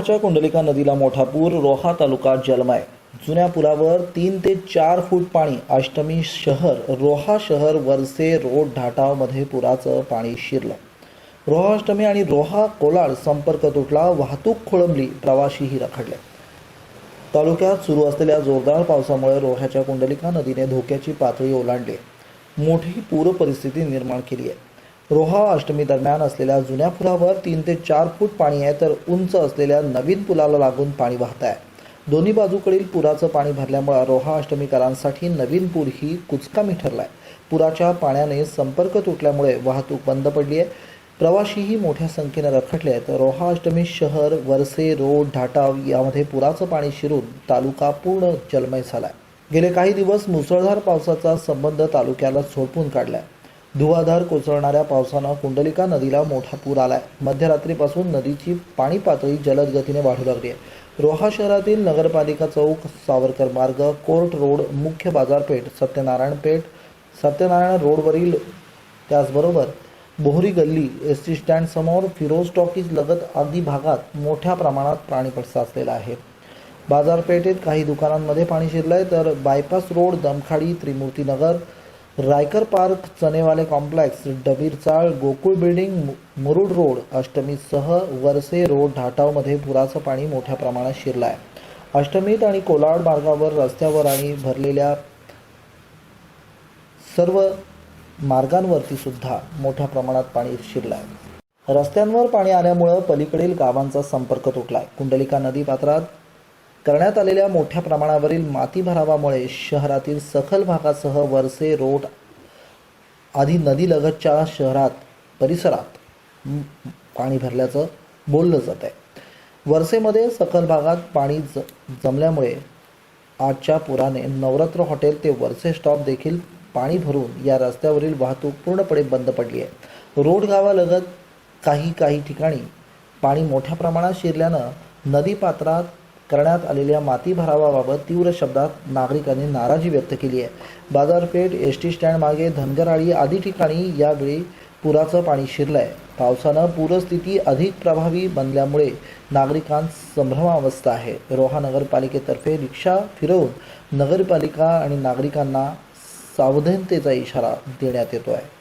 रोहाच्या कुंडलिका नदीला मोठा पूर रोहा तालुका जलमाय. जुन्या पुलावर तीन ते चार फूट पाणी अष्टमी शहर रोहा शहर वरसे रोड ढाटावमध्ये पुराचं पाणी शिरलं. रोहा अष्टमी आणि रोहा कोलाड संपर्क तुटला वाहतूक खोळंबली प्रवाशीही रखडले. तालुक्यात सुरू असलेल्या जोरदार पावसामुळे रोह्याच्या कुंडलिका नदीने धोक्याची पातळी ओलांडली. मोठी पूर परिस्थिती निर्माण केली आहे. रोहा अष्टमी दरम्यान असलेल्या जुन्या पुलावर तीन ते चार फूट पाणी आहे तर उंच असलेल्या नवीन पुलाला लागून पाणी वाहत आहे दोन्ही बाजूकडील पुराचं पाणी भरल्यामुळे रोहा अष्टमीकरांसाठी नवीन पूल ही कुचकामी ठरलाय. पुराच्या पाण्याने संपर्क तुटल्यामुळे वाहतूक बंद पडली आहे. प्रवाशीही मोठ्या संख्येनं रखडले आहेत. रोहा अष्टमी शहर वरसे रोड ढाटाव यामध्ये पुराचं पाणी शिरून तालुका पूर्ण जलमय झालाय. गेले काही दिवस मुसळधार पावसाचा संबंध तालुक्याला झोडपून काढलाय. धुवाधार कोसळणाऱ्या पावसानं कुंडलिका नदीला मोठा पूर आलाय. मध्यरात्रीपासून नदीची पाणी पातळी जलद गतीने वाढू लागली आहे रोहा शहरातील नगरपालिका चौक सावरकर मार्ग कोर्ट रोड मुख्य बाजारपेठ सत्यनारायण पेठ सत्यनारायण रोडवरील त्याचबरोबर बोहरी गल्ली एस टी स्टँड समोर फिरोज टॉकीज लगत आदी भागात मोठ्या प्रमाणात पाणी साचलेलं आहे. बाजारपेठेत काही दुकानांमध्ये पाणी शिरलंय तर bypass road Damkhadi Trimurti Nagar Raikar park Chanewale complex Dabir chawl Gokul building Murud road अष्टमीसह Varse road ढाटावमध्ये पुराचं पाणी मोठ्या प्रमाणात शिरलं आहे अष्टमीत आणि कोलाड मार्गावर रस्त्यावर आणि भरलेल्या सर्व मार्गांवरती सुद्धा मोठ्या प्रमाणात पाणी शिरलं आहे रस्त्यांवर पाणी आल्यामुळं पलीकडील गावांचा संपर्क तुटलाय. कुंडलिका नदी पात्रात करण्यात आलेल्या मोठ्या प्रमाणावरील माती भरावामुळे शहरातील सखल भागासह वरसे रोड आधी नदीलगतच्या शहरात परिसरात पाणी भरल्याचं बोललं जात आहे. वरसेमध्ये सखल भागात पाणी ज जमल्यामुळे आजच्या पुराने नवरात्र हॉटेल ते वरसे स्टॉप देखील पाणी भरून या रस्त्यावरील वाहतूक पूर्णपणे बंद पडली आहे. रोड गावालगत काही काही ठिकाणी पाणी मोठ्या प्रमाणात शिरल्यानं नदीपात्रात करण्यात आलेल्या माती भरावाबाबत तीव्र शब्दात नागरिकांनी नाराजी व्यक्त केली आहे. बाजारपेठ एस टी स्टँड मागे धनगराळी आदी ठिकाणी यावेळी पुराचं पाणी शिरलं आहे पावसानं पूरस्थिती अधिक प्रभावी बनल्यामुळे नागरिकांत संभ्रमावस्था आहे. रोहा नगरपालिकेतर्फे रिक्षा फिरवून नगरपालिका आणि नागरिकांना सावधानतेचा इशारा देण्यात येतो आहे